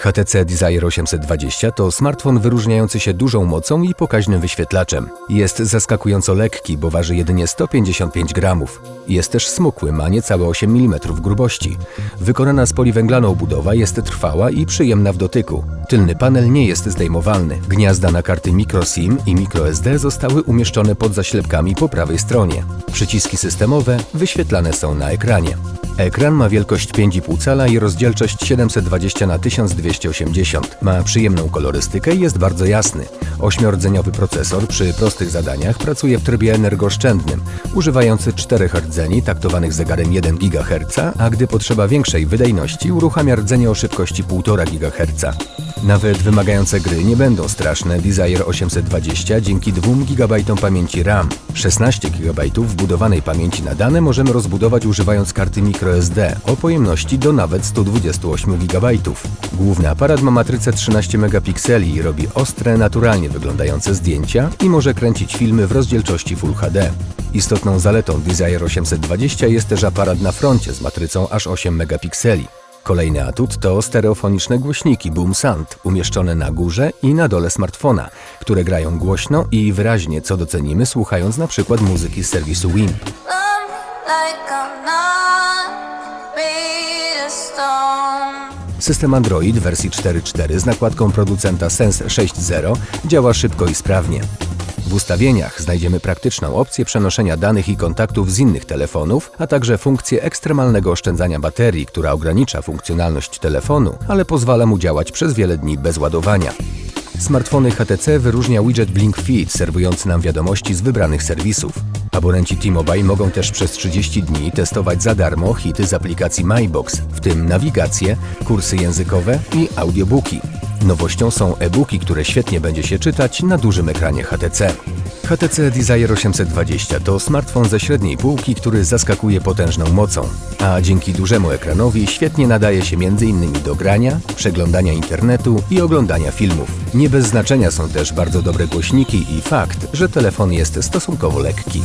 HTC Desire 820 to smartfon wyróżniający się dużą mocą i pokaźnym wyświetlaczem. Jest zaskakująco lekki, bo waży jedynie 155 gramów. Jest też smukły, ma niecałe 8 mm grubości. Wykonana z poliwęglaną budowa jest trwała i przyjemna w dotyku. Tylny panel nie jest zdejmowalny. Gniazda na karty microSIM i microSD zostały umieszczone pod zaślepkami po prawej stronie. Przyciski systemowe wyświetlane są na ekranie. Ekran ma wielkość 5,5 cala i rozdzielczość 720 na 1280. Ma przyjemną kolorystykę i jest bardzo jasny. Ośmiordzeniowy procesor przy prostych zadaniach pracuje w trybie energooszczędnym, używający czterech rdzeni taktowanych zegarem 1 GHz, a gdy potrzeba większej wydajności uruchamia rdzenie o szybkości 1,5 GHz. Nawet wymagające gry nie będą straszne. Desire 820 dzięki 2 GB pamięci RAM. 16 GB wbudowanej pamięci na dane możemy rozbudować używając karty microSD o pojemności do nawet 128 GB. Główny aparat ma matrycę 13 megapikseli i robi ostre, naturalnie wyglądające zdjęcia i może kręcić filmy w rozdzielczości Full HD. Istotną zaletą Desire 820 jest też aparat na froncie z matrycą aż 8 megapikseli. Kolejny atut to stereofoniczne głośniki Boom Sound umieszczone na górze i na dole smartfona, które grają głośno i wyraźnie, co docenimy słuchając na przykład muzyki z serwisu stone. System Android wersji 4.4 z nakładką producenta Sense 6.0 działa szybko i sprawnie. W ustawieniach znajdziemy praktyczną opcję przenoszenia danych i kontaktów z innych telefonów, a także funkcję ekstremalnego oszczędzania baterii, która ogranicza funkcjonalność telefonu, ale pozwala mu działać przez wiele dni bez ładowania. Smartfony HTC wyróżnia widget Blink Feed, serwujący nam wiadomości z wybranych serwisów. Abonenci T-Mobile mogą też przez 30 dni testować za darmo hity z aplikacji MyBox, w tym nawigację, kursy językowe i audiobooki. Nowością są e-booki, które świetnie będzie się czytać na dużym ekranie HTC. HTC Desire 820 to smartfon ze średniej półki, który zaskakuje potężną mocą, a dzięki dużemu ekranowi świetnie nadaje się m.in. do grania, przeglądania internetu i oglądania filmów. Nie bez znaczenia są też bardzo dobre głośniki i fakt, że telefon jest stosunkowo lekki.